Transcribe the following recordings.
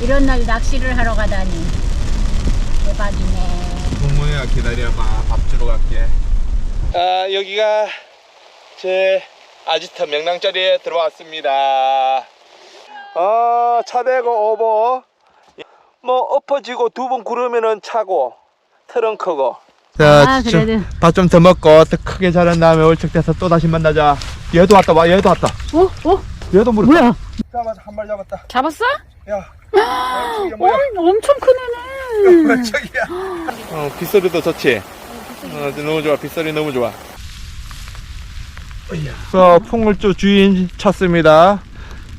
이런 날 낚시를 하러 가다니 대박이네. 동무야 기다려봐 밥 주러 갈게 아 여기가 제 아지트 명랑자리에 들어왔습니다 어 차대고 오버 뭐 엎어지고 두 번 구르면은 차고 트렁크고 아, 그래도. 밥좀 더 먹고 더 크게 자란 다음에 월척돼서 또 다시 만나자 얘도 왔다 와 얘도 왔다 어? 어? 얘도 물었다 뭐야? 잡았다 한발 잡았다 잡았어? 야 어, 엄청 크네네. 저기야. 어 빗소리도 좋지? 어, 너무 좋아. 빗소리 너무 좋아. 어, 풍을주 주인 찾습니다.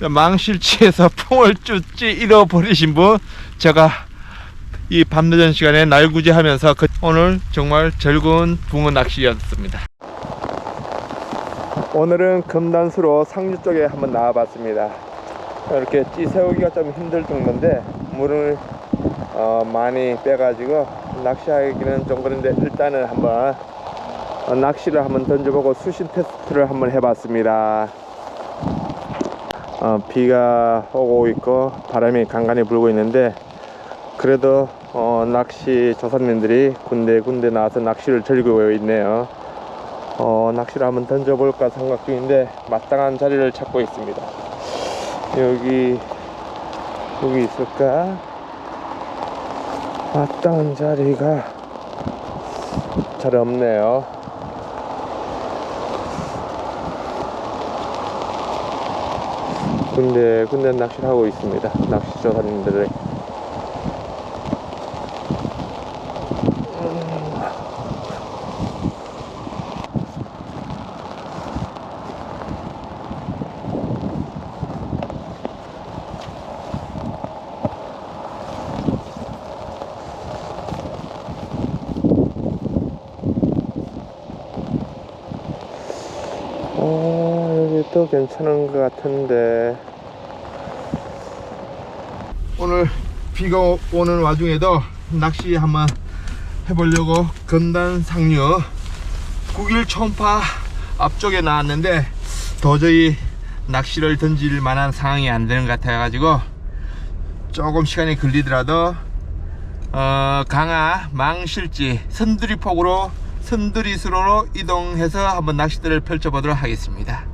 망실치에서 풍을주찌 잃어버리신 분 제가 이 밤늦은 시간에 날구지 하면서 그- 오늘 정말 즐거운 붕어 낚시였습니다. 오늘은 금단수로 상류 쪽에 한번 나와봤습니다 이렇게 찌 세우기가 좀 힘들 정도인데 물을 어, 많이 빼가지고 낚시하기는 좀 그런데 일단은 한번 어, 낚시를 한번 던져보고 수신 테스트를 한번 해봤습니다. 어, 비가 오고 있고 바람이 간간히 불고 있는데 그래도 어, 낚시 조사님들이 군데군데 나와서 낚시를 즐기고 있네요. 어, 낚시를 한번 던져볼까 생각 중인데 마땅한 자리를 찾고 있습니다. 여기 여기 있을까? 마땅한 자리가 잘 없네요. 군데 군데 낚시를 하고 있습니다. 낚시 조 사님들이. 어, 여기 또 괜찮은 것 같은데. 오늘 비가 오- 오는 와중에도 낚시 한번 해보려고 건단 상류 9일 총파 앞쪽에 나왔는데 도저히 낚시를 던질 만한 상황이 안 되는 것 같아 가지고 조금 시간이 걸리더라도 어, 강화 망실지 선두리폭으로 선두리수로로 이동해서 한번 낚시들을 펼쳐보도록 하겠습니다.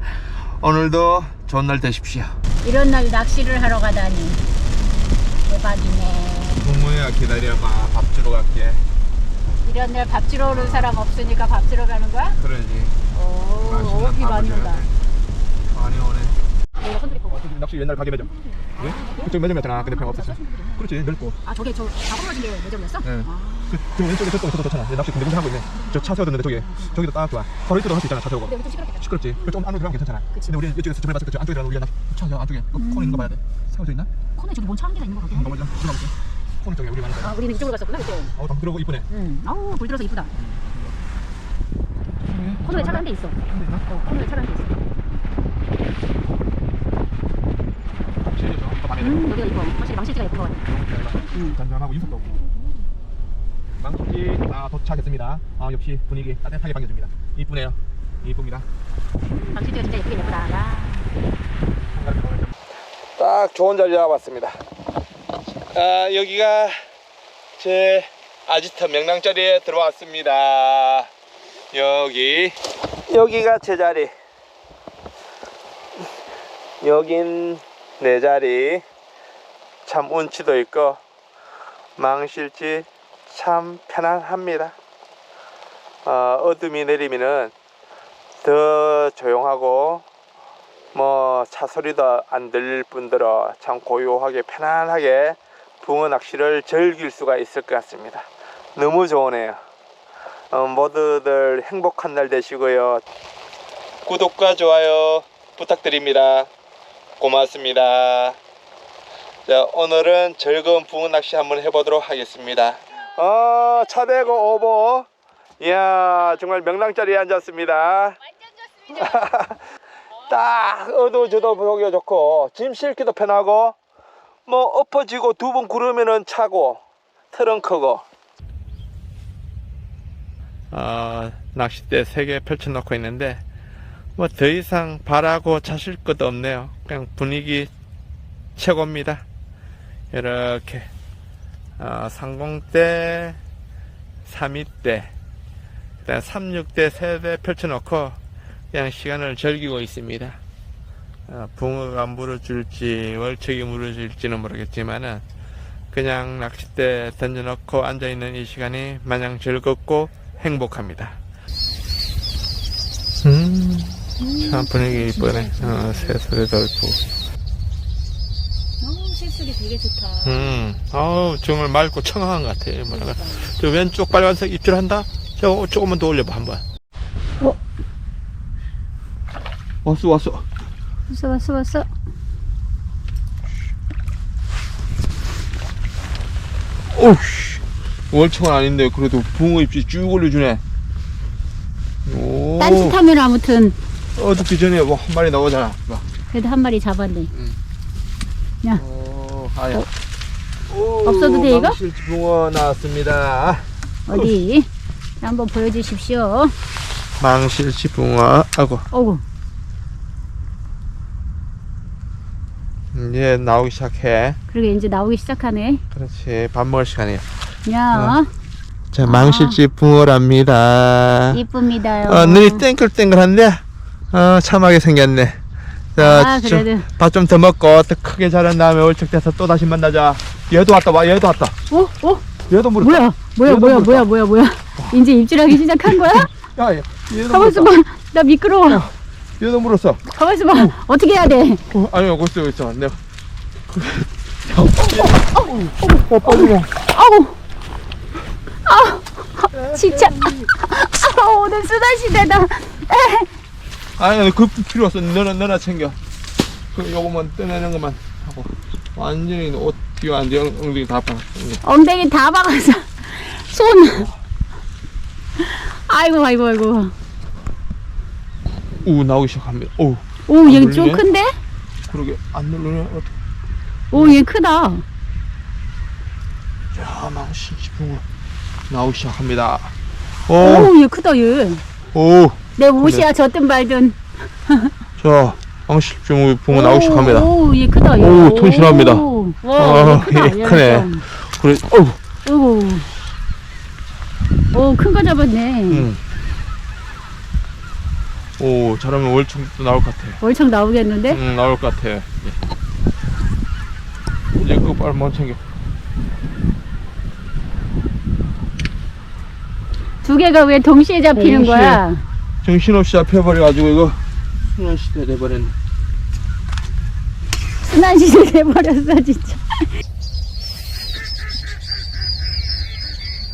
오늘도 좋은 날 되십시오. 이런 날 낚시를 하러 가다니 대박이네. 동무야 기다려봐 밥 주러 갈게. 이런 날 밥 주러 오는 사람 없으니까 밥 주러 가는 거야? 그러지. 오, 밥을 온다. 어차피 낚시 옛날 가게 매점. 네? 그쪽 매점이었잖아. 근데 병 없었어. 그렇지 넓고. 아 저게 저 가보러진 게 매점이었어? 네. 아, 그, 저 왼쪽에 저쪽에 저도 좋잖아. 낚시 군데 군데 하고 있네. 저 차 세워뒀는데 저기 저기도 딱 좋아. 바로 이쪽도 할수 있잖아. 차 세우고. 근데 여기 좀 시끄럽겠다. 시끄럽지. 그 좀 안으로 들어가면 괜찮잖아. 그치. 근데 우리 이쪽에서 저번에 봤을 때 저 안쪽에 들어가면 우리가 낚시 차 안쪽에 그 코너 있는 거 봐야 돼. 세워져 있나? 코너에 저기 뭔차 한 개가 있는 것 같긴 한번 한데. 먼저 들어가 볼게. 코너 쪽에 우리 많이 가. 아 우리는 이쪽으로 갔었구나 그때. 어, 당 들어오고 이쁘네. 응. 아우 불 들어서 이쁘다. 코너에 차가 한 대 있어. 어, 코너에 차가 한 대 있어. 여기가 이뻐. 확실히 망실지가. 음. 잔잔하고 없고. 망토지 다 도착했습니다. 아, 역시 분위기 따뜻하게 반겨줍니다. 이쁘네요. 이쁩니다. 망실지가 진짜 예쁘긴 예쁘다. 야. 딱 좋은 자리 잡았습니다. 아, 여기가 제 아지트 명랑자리에 들어왔습니다. 여기 여기가 제 자리. 여긴 내 자리. 참 운치도 있고 망실지 참 편안합니다. 어, 어둠이 내리면은 더 조용하고 뭐 차 소리도 안 들릴 뿐더러 참 고요하게 편안하게 붕어 낚시를 즐길 수가 있을 것 같습니다. 너무 좋으네요. 어, 모두들 행복한 날 되시고요. 구독과 좋아요 부탁드립니다. 고맙습니다. 자, 오늘은 즐거운 붕어 낚시 한번 해보도록 하겠습니다. 어, 차 대고 오보. 이야, 정말 명랑자리에 앉았습니다. 딱 어두워져도 보기 좋고 짐 실기도 편하고 뭐 엎어지고 두 번 구르면은 차고 트렁크고 어, 낚싯대 세 개 펼쳐놓고 있는데 뭐 더 이상 바라고 자실 것도 없네요 그냥 분위기 최고입니다 이렇게 어, 30대, 32대, 그다음 36대 세대 펼쳐놓고 그냥 시간을 즐기고 있습니다. 어, 붕어가 물어 줄지 월척이 물어 줄지는 모르겠지만은 그냥 낚싯대 던져놓고 앉아있는 이 시간이 마냥 즐겁고 행복합니다. 음, 참 분위기 이쁘네. 어, 새소리도 있고. 어, 새소리 되게 좋다. 음, 아우, 정말 맑고 청아한 것 같아. 뭐랄까. 저 왼쪽 빨간색 입질한다? 저, 조금만 더 올려봐, 한번. 어? 왔어, 왔어. 왔어, 왔어, 왔어. 오우씨. 월청은 아닌데, 그래도 붕어 입질 쭉 올려주네. 오. 딴짓하면 아무튼 어둡기 전에 뭐 한 마리 나오잖아. 봐. 그래도 한 마리 잡았네. 야, 오, 아야. 어? 오, 없어도 돼, 이거? 망실치 붕어 나왔습니다. 어디? 자, 한번 보여주십시오. 망실치 붕어. 아고. 어구, 이제 나오기 시작해. 그러게 이제 나오기 시작하네. 그렇지. 밥 먹을 시간이야. 야, 자, 망실치 붕어랍니다. 이쁩니다요. 어, 눈이 땡글땡글한데, 어, 참하게 생겼네. 자, 아, 그래도. 밥 좀 더 먹고, 더 크게 자란 다음에 월척돼서 또 다시 만나자. 얘도 왔다, 와, 얘도 왔다. 어? 어? 얘도 물었다. 뭐야? 뭐야? 얘도 뭐야? 물었다. 뭐야? 뭐야? 뭐야? 이제 입질하기 시작한 거야? 야, 얘, 얘도 가만있어 물었다. 봐. 나 미끄러워. 얘도 물었어. 가만 있어 봐. 어떻게 해야 돼? 어, 아니, 여기 있어, 있어. 내가. 어, 어, 빠지고. 아우. 아, 진짜. 아, 오늘 수다 시대다. 아니, 그 필요 없어. 너나, 너나 챙겨. 그, 요거만 떼내는 것만 하고. 완전히 옷 뒤에 완전 엉덩이 다 빠. 엉덩이 다 박아서 손. 아이고, 아이고, 아이고. 우, 나오기 시작합니다. 오, 오, 얘 좀? 큰데? 그러게. 안? 어떡해. 오, 얘 크다. 야, 망신치 붕어. 나오기 시작합니다. 오, 오, 얘 크다, 얘. 오, 내 옷이야, 젖든 말든. 자, 붕어 나오기 시작합니다. 오, 얘 크다, 얘. 오, 튼실합니다. 오, 아, 와, 얘 크다, 얘얘 크네. 좀. 그래, 어우, 오. 오, 큰 거 잡았네. 응. 오, 잘하면 월청도 나올 것 같아. 월척 나오겠는데? 응, 나올 것 같아. 예. 이제 그거 빨리 먼저 챙겨. 두 개가 왜 동시에 잡히는 동시에. 거야? 정신없이 잡혀버려가지고 이거 순환시대 돼버렸네. 순환시대 돼버렸어, 진짜.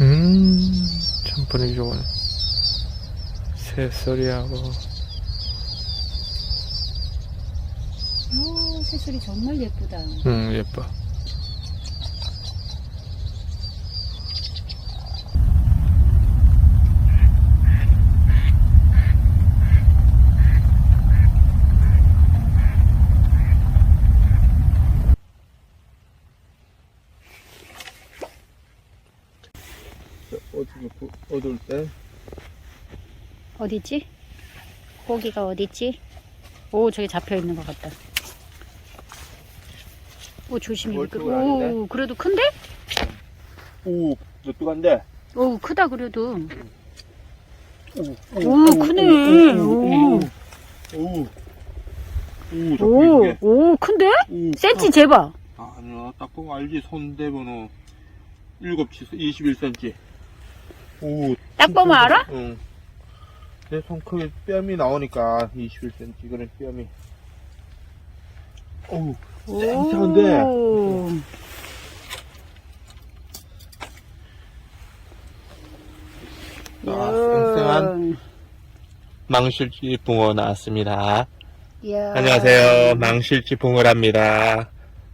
음, 참 분위기 좋네. 새소리하고. 오, 새소리 정말 예쁘다. 응, 예뻐. 어두울 때? 어디지? 고기가 어디지? 오, 저기 잡혀 있는 것 같다. 오, 조심히. 아닌데? 오, 그래도 큰데? 오, 너뚜간데? 오, 크다, 그래도. 오, 오, 크네. 오, 오, 오, 오, 오, 큰데? 오, 센치 재봐. 아니야, 딱 보면 알지. 손 대번호 7치, 21cm. 오. 딱 보면 알아? 응. 내 손 크게 뺨이 나오니까 21cm. 그런 뺨이. 어우, 쌩쌩한데. 오. 아, 쌩쌩한 망실치 붕어 나왔습니다. 이야. 안녕하세요. 망실치 붕어랍니다.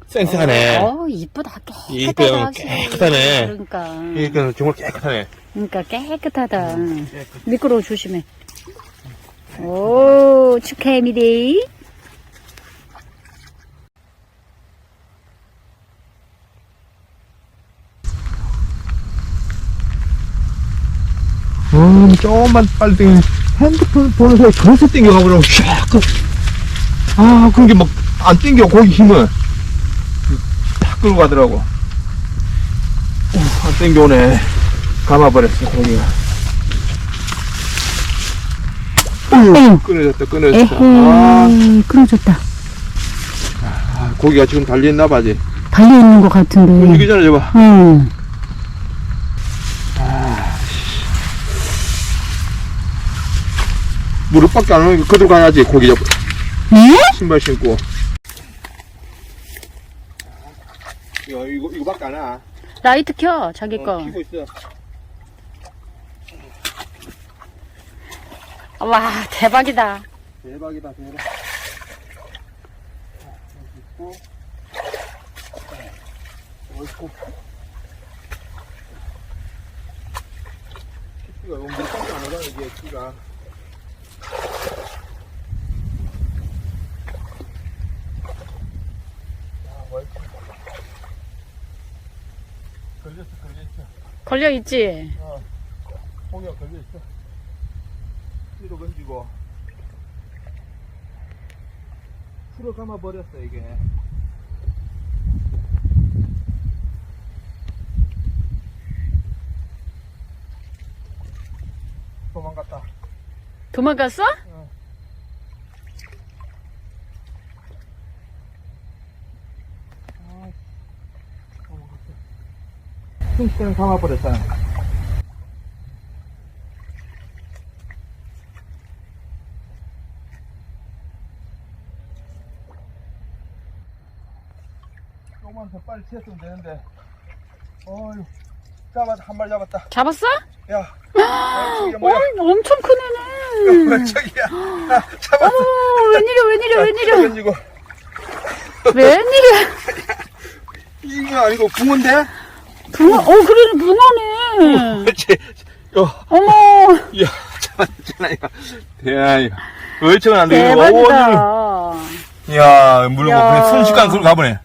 쌩쌩하네. 어, 이쁘다. 이쁘요. 깨끗하다. 깨끗하네. 그러니까. 이건 정말 깨끗하네. 그러니까 깨끗하다. 깨끗. 미끄러워 조심해. 오, 축하합니다. 음, 조금만 빨리 땡 핸드폰 보는 사이 그래서 땡겨가버려. 샥. 그, 아, 그런 게막안 땡겨, 고기 힘을. 끌고 가더라고. 오, 안 땡겨오네. 감아버렸어, 고기가. 에휴. 끊어졌다, 끊어졌다. 아, 에헤이, 끊어졌다. 아, 고기가 지금 달려있나 봐지. 달려있는 것 같은데. 움직이잖아, 저봐. 응. 무릎밖에 안 오니까 그대로 가야지, 고기 잡 네? 신발 신고. 야, 이거, 이거밖에 안 와. 라이트 켜, 자기 거. 어, 키고 있어. 와, 대박이다. 대박이다, 대박. 있고, 옳고. 키가 너무 안 오잖아, 이게 키가. 아, 옳고. 걸렸어, 걸려있지? 어, 고기가 걸려있어. 뒤로 건지고. 풀어 감아 버렸어, 이게. 도망갔다. 도망갔어? 아, 도망갔어. 순식간에 감아 버렸어. 조금만 더 빨리 채웠으면 되는데. 어휴. 잡았, 한 마리 잡았다. 잡았어? 야. 어, 엄청 크네. 저기야. 아, 잡았어. 어, 웬일이야, 웬일이야, 웬일이야. 웬일이야. 이거 아니고 붕어인데? 붕어, 어, 그래, 붕어네. 그렇지. 어, 어머, 야, 이거. 대야, 이거. 얼척은 안 되고. 대박이다. 이야, 물고 야. 그냥 순식간 그로 가보네.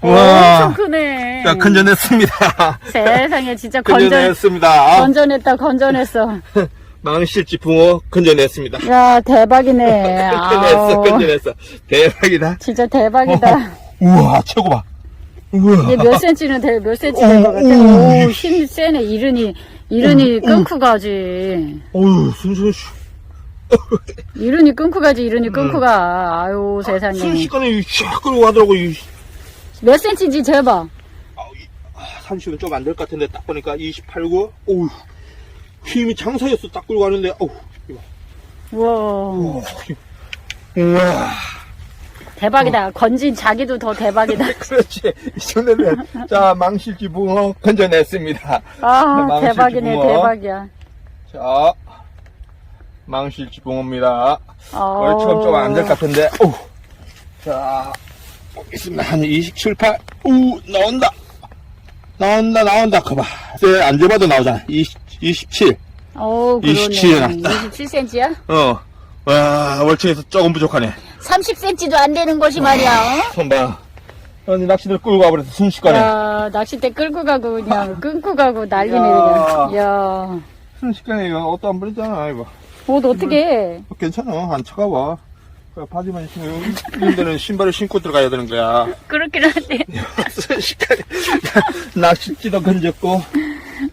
엄청 와. 크네. 야, 건져냈습니다. 세상에 진짜 건전, 건져냈습니다. 건전했다, 건전했어. 망실지 붕어 건져냈습니다. 야, 대박이네. 건져냈어, 건져냈어. 대박이다. 진짜 대박이다. 우와, 최고 봐. 우와. 이게 몇 센치는 돼, 몇 센치 오, 될것 같아. 오. 오, 힘 세네. 이른이, 이른이 끊고 가지. 어휴, 순순히. 이른이 끊고 가지, 이른이 음. 끊고 가. 아유, 세상에. 순식간에 샥 끌고 가더라고. 이. 몇 센치인지 재봐. 30은 좀 안 될 것 같은데 딱 보니까 28구. 어우. 힘이 장사였어. 딱 끌고 가는데. 어우. 이거. 우와. 우와. 대박이다. 건진 자기도 더 대박이다. 그렇지. 이 정도면. 자, 망실지 붕어 건져냈습니다. 아, 망실지 대박이네, 붕어. 대박이야. 자, 망실지 붕어입니다. 어. 원래 처음 좀 안 될 것 같은데. 오. 자, 보겠습니다. 한 27, 8. 우, 나온다. 나온다, 나온다. 커봐. 쎄, 안 줘봐도 나오잖아. 20, 27. 어, 27 그러네. 났다. 27cm야? 어. 와, 월층에서 조금 부족하네. 30cm도 안 되는 것이 말이야. 어? 손봐. 아니, 낚시들 끌고 가버려서 순식간에. 야, 낚싯대 끌고 가고 그냥 끊고 가고 난리네 야. 그냥. 야, 순식간에 이거 옷도 안 버리잖아, 이거. 옷 어떻게 해? 어, 괜찮아. 안 차가워. 그래, 바지만 신고, 이런 데는 신발을 신고 들어가야 되는 거야. 그렇긴 한데. 순식간에. 낚싯지도 건졌고.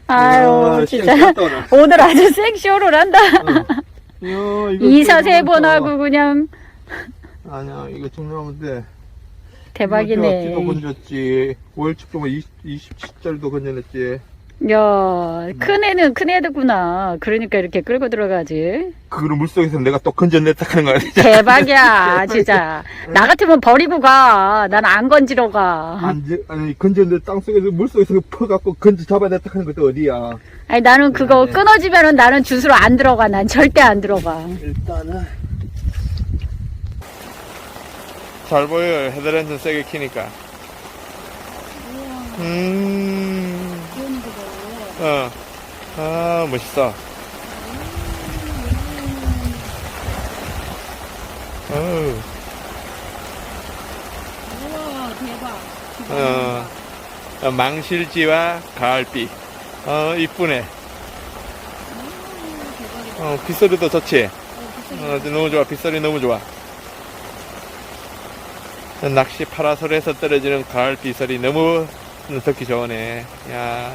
아유, 야, 진짜. 쌩 오늘. 오늘 아주 생쇼를 한다. 이거 이사 세좀 번. 하고 그냥 아니야, 이거 중요하면 돼. 대박이네. 찌도 건졌지. 월축도 20, 27절도 건져냈지. 야, 큰 애는 큰 애드구나. 그러니까 이렇게 끌고 들어가지. 그거를 물속에서 내가 또 건져냈다 하는 거야. 대박이야, 진짜. 나 같으면 버리고 가. 난 안 건지러 가. 안, 지- 아니, 건졌는데 땅속에서, 물속에서 퍼갖고 건져 잡아야 됐다 하는 것도 어디야. 아니, 나는 그거 네. 끊어지면은 나는 주스로 안 들어가. 난 절대 안 들어가. 일단은. 잘 보여요. 헤드랜드 세게 키니까. 음. 어. 아, 멋있어. 어우. 우와, 대박. 어, 어, 망실지와 가을비. 어, 이쁘네. 어, 빗소리도 좋지? 어, 너무 좋아. 빗소리 너무 좋아. 낚시 파라솔에서 떨어지는 가을 비설이 너무 듣기 좋으네. 야.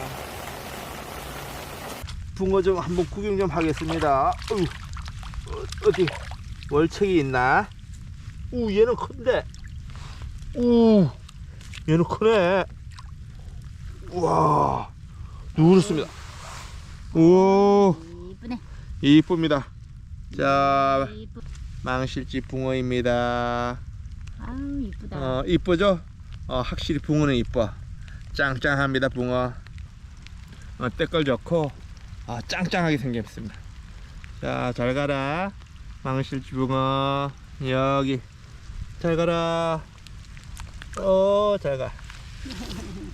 붕어 좀 한번 구경 좀 하겠습니다. 어휴, 어, 어디 월척이 있나? 우 얘는 큰데. 우 얘는 크네. 우와 누렇습니다. 오 이쁘네. 이쁩니다. 자 이쁘. 망실지 붕어입니다. 아우 이쁘다. 어 이쁘죠? 어 확실히 붕어는 이뻐. 짱짱합니다 붕어. 어, 때깔 좋고 아 짱짱하게 생겼습니다. 자 잘 가라 망실지 붕어 여기 잘 가라. 어잘 가.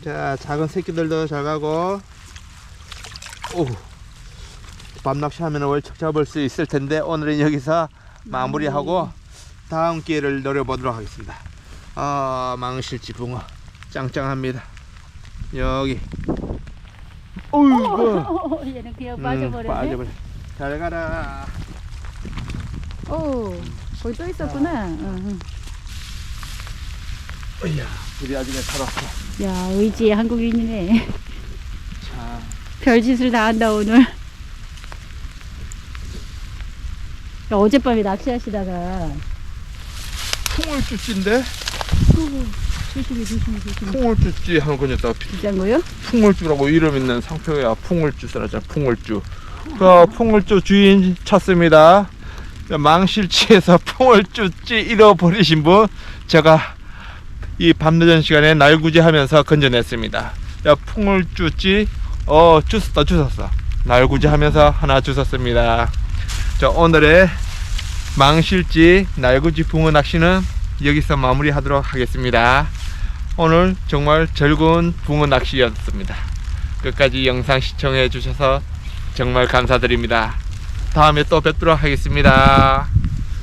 자 작은 새끼들도 잘 가고. 오. 밤낚시 하면 월척 잡을 수 있을 텐데 오늘은 여기서 마무리하고 다음 기회를 노려보도록 하겠습니다. 아 망실지 붕어 짱짱합니다. 여기. 어이구. 얘는 그냥 음, 빠져버렸네. 빠져버려. 잘 가라. 오, 거기 또 있었구나. 응, 응. 어이야, 우리 아직은 살았어. 야, 의지의 한국인이네. 자, 별짓을 다 한다 오늘. 야, 어젯밤에 낚시하시다가 풍월주찌인데? 조심히 조심히 조심히. 풍월주찌 하는 거였다. 비싼 거요? 풍월주라고 이름 있는 상표야. 풍월주 써놨잖아. 풍월주. 그 풍월주 주인 찾습니다. 그 망실치에서 풍월주찌 잃어버리신 분 제가 이 밤늦은 시간에 날구지하면서 건져냈습니다. 야 풍월주찌 어 주웠다 주웠어. 날구지하면서 하나 주웠습니다. 자 오늘의 망실지 날구지 붕어 낚시는 여기서 마무리하도록 하겠습니다. 오늘 정말 즐거운 붕어 낚시였습니다. 끝까지 영상 시청해 주셔서 정말 감사드립니다. 다음에 또 뵙도록 하겠습니다.